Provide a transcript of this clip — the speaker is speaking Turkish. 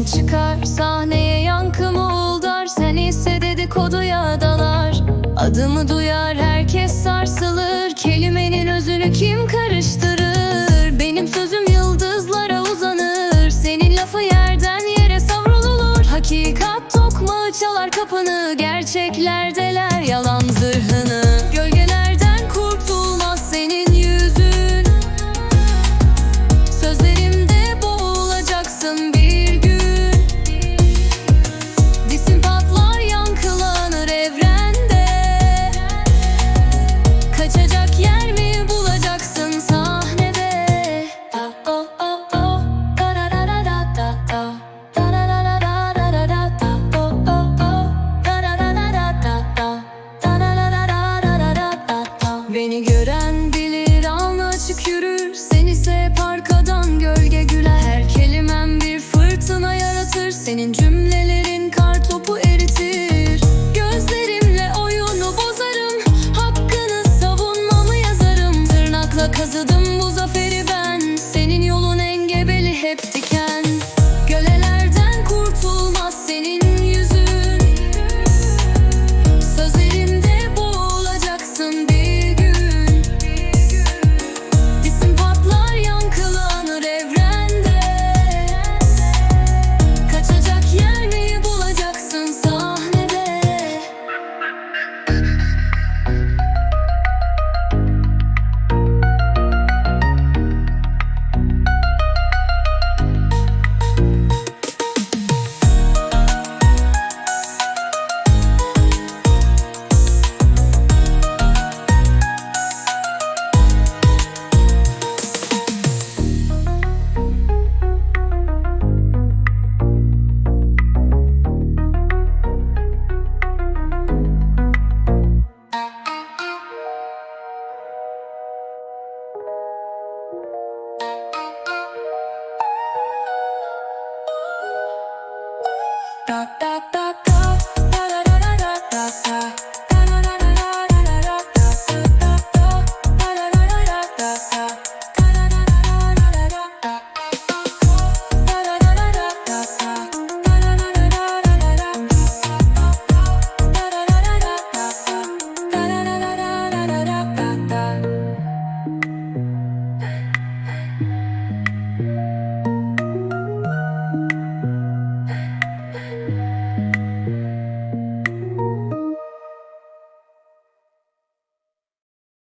Sen çıkar sahneye yankımı uldar? Sen ise dedikoduya dalar. Adımı duyar herkes sarsılır. Kelimenin özünü kim karıştırır? Benim sözüm yıldızlara uzanır. Senin lafı yerden yere savrulur. Hakikat tokmağı çalar kapını. Gerçeklerdeler yalan zırhı Beni gören bilir. Alnı açık yürür Sen ise parkadan gölge güler. Her kelimem bir fırtına yaratır Senin cümlelerin kar topu eritir. Gözlerimle oyunu bozarım Hakkını savunmamı yazarım. Tırnakla kazıdım bu zaferi ben Senin yolun engebeli hep dik da da da.